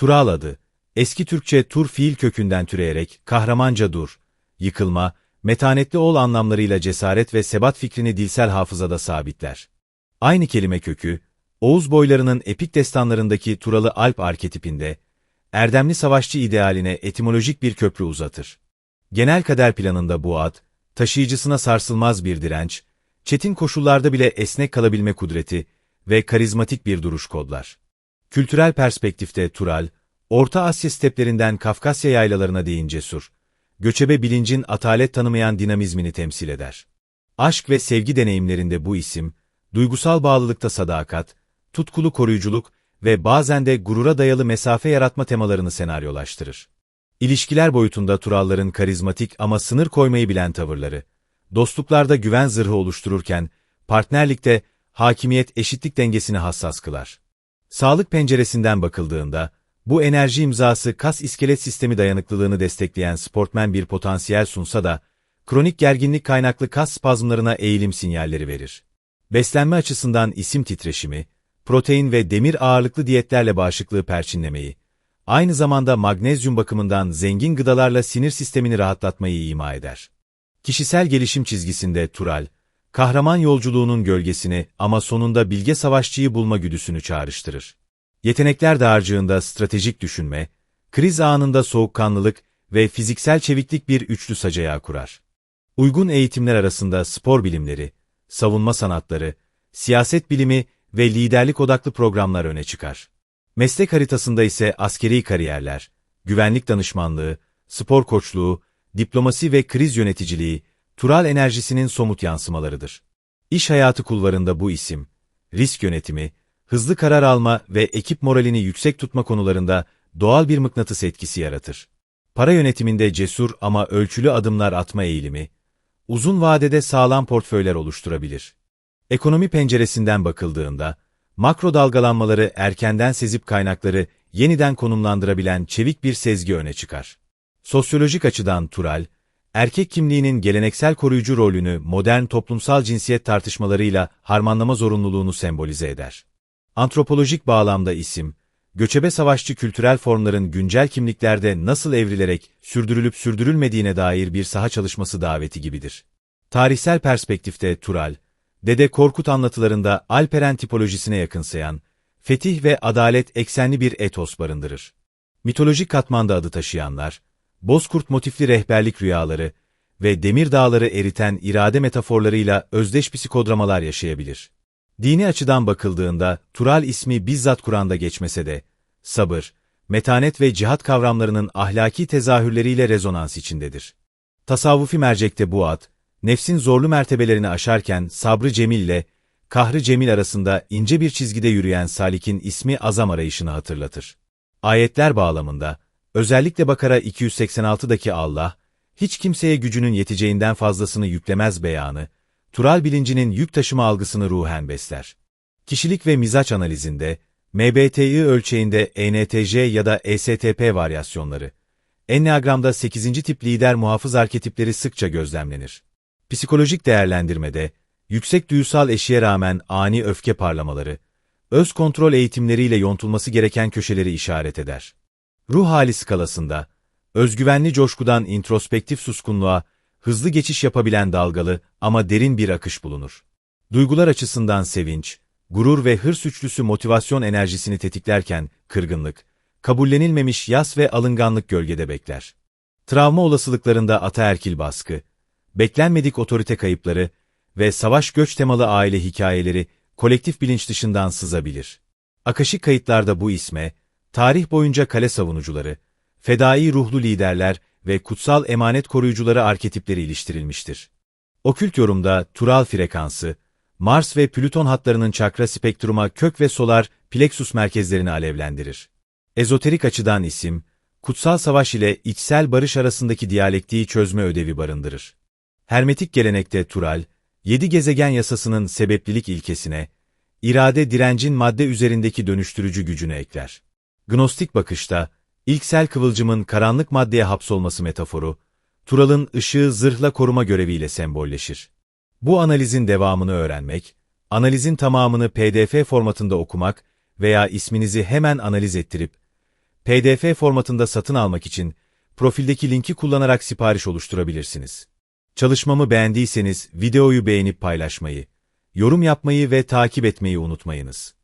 Tural adı, eski Türkçe tur fiil kökünden türeyerek kahramanca dur, yıkılma, metanetli ol anlamlarıyla cesaret ve sebat fikrini dilsel hafızada sabitler. Aynı kelime kökü, Oğuz boylarının epik destanlarındaki Turalı Alp arketipinde, erdemli savaşçı idealine etimolojik bir köprü uzatır. Genel kader planında bu ad, taşıyıcısına sarsılmaz bir direnç, çetin koşullarda bile esnek kalabilme kudreti ve karizmatik bir duruş kodlar. Kültürel perspektifte Tural, Orta Asya steplerinden Kafkasya yaylalarına değin cesur, göçebe bilincin atalet tanımayan dinamizmini temsil eder. Aşk ve sevgi deneyimlerinde bu isim, duygusal bağlılıkta sadakat, tutkulu koruyuculuk ve bazen de gurura dayalı mesafe yaratma temalarını senaryolaştırır. İlişkiler boyutunda Turalların karizmatik ama sınır koymayı bilen tavırları, dostluklarda güven zırhı oluştururken, partnerlikte hakimiyet eşitlik dengesini hassas kılar. Sağlık penceresinden bakıldığında, bu enerji imzası kas iskelet sistemi dayanıklılığını destekleyen sportmen bir potansiyel sunsa da, kronik gerginlik kaynaklı kas spazmlarına eğilim sinyalleri verir. Beslenme açısından isim titreşimi, protein ve demir ağırlıklı diyetlerle bağışıklığı perçinlemeyi, aynı zamanda magnezyum bakımından zengin gıdalarla sinir sistemini rahatlatmayı ima eder. Kişisel gelişim çizgisinde Tural, kahraman yolculuğunun gölgesini ama sonunda bilge savaşçıyı bulma güdüsünü çağrıştırır. Yetenekler dağarcığında stratejik düşünme, kriz anında soğukkanlılık ve fiziksel çeviklik bir üçlü sacaya kurar. Uygun eğitimler arasında spor bilimleri, savunma sanatları, siyaset bilimi ve liderlik odaklı programlar öne çıkar. Meslek haritasında ise askeri kariyerler, güvenlik danışmanlığı, spor koçluğu, diplomasi ve kriz yöneticiliği, Tural enerjisinin somut yansımalarıdır. İş hayatı kulvarında bu isim, risk yönetimi, hızlı karar alma ve ekip moralini yüksek tutma konularında doğal bir mıknatıs etkisi yaratır. Para yönetiminde cesur ama ölçülü adımlar atma eğilimi, uzun vadede sağlam portföyler oluşturabilir. Ekonomi penceresinden bakıldığında, makro dalgalanmaları erkenden sezip kaynakları yeniden konumlandırabilen çevik bir sezgi öne çıkar. Sosyolojik açıdan Tural, erkek kimliğinin geleneksel koruyucu rolünü modern toplumsal cinsiyet tartışmalarıyla harmanlama zorunluluğunu sembolize eder. Antropolojik bağlamda isim, göçebe savaşçı kültürel formların güncel kimliklerde nasıl evrilerek sürdürülüp sürdürülmediğine dair bir saha çalışması daveti gibidir. Tarihsel perspektifte Tural, Dede Korkut anlatılarında Alperen tipolojisine yakınsayan, fetih ve adalet eksenli bir etos barındırır. Mitolojik katmanda adı taşıyanlar, bozkurt motifli rehberlik rüyaları ve demir dağları eriten irade metaforlarıyla özdeş psikodramalar yaşayabilir. Dini açıdan bakıldığında Tural ismi bizzat Kur'an'da geçmese de, sabır, metanet ve cihat kavramlarının ahlaki tezahürleriyle rezonans içindedir. Tasavvufi mercekte bu ad, nefsin zorlu mertebelerini aşarken sabrı cemil ile kahrı cemil arasında ince bir çizgide yürüyen salikin ismi azam arayışını hatırlatır. Ayetler bağlamında, özellikle Bakara 286'daki Allah, hiç kimseye gücünün yeteceğinden fazlasını yüklemez beyanı, Tural bilincinin yük taşıma algısını ruhen besler. Kişilik ve mizaç analizinde, MBTI ölçeğinde ENTJ ya da ESTP varyasyonları, Enneagram'da 8. tip lider muhafız arketipleri sıkça gözlemlenir. Psikolojik değerlendirmede, yüksek duysal eşiğe rağmen ani öfke parlamaları, öz kontrol eğitimleriyle yontulması gereken köşeleri işaret eder. Ruh hali skalasında, özgüvenli coşkudan introspektif suskunluğa, hızlı geçiş yapabilen dalgalı ama derin bir akış bulunur. Duygular açısından sevinç, gurur ve hırs üçlüsü motivasyon enerjisini tetiklerken kırgınlık, kabullenilmemiş yas ve alınganlık gölgede bekler. Travma olasılıklarında ataerkil baskı, beklenmedik otorite kayıpları ve savaş göç temalı aile hikayeleri kolektif bilinç dışından sızabilir. Akaşik kayıtlarda bu isme, tarih boyunca kale savunucuları, fedai ruhlu liderler ve kutsal emanet koruyucuları arketipleri iliştirilmiştir. Okült yorumda Tural frekansı, Mars ve Plüton hatlarının çakra spektruma kök ve solar plexus merkezlerini alevlendirir. Ezoterik açıdan isim, kutsal savaş ile içsel barış arasındaki diyalektiği çözme ödevi barındırır. Hermetik gelenekte Tural, yedi gezegen yasasının sebeplilik ilkesine, irade direncin madde üzerindeki dönüştürücü gücünü ekler. Gnostik bakışta, ilksel kıvılcımın karanlık maddeye hapsolması metaforu, Tural'ın ışığı zırhla koruma göreviyle sembolleşir. Bu analizin devamını öğrenmek, analizin tamamını PDF formatında okumak veya isminizi hemen analiz ettirip, PDF formatında satın almak için profildeki linki kullanarak sipariş oluşturabilirsiniz. Çalışmamı beğendiyseniz videoyu beğenip paylaşmayı, yorum yapmayı ve takip etmeyi unutmayınız.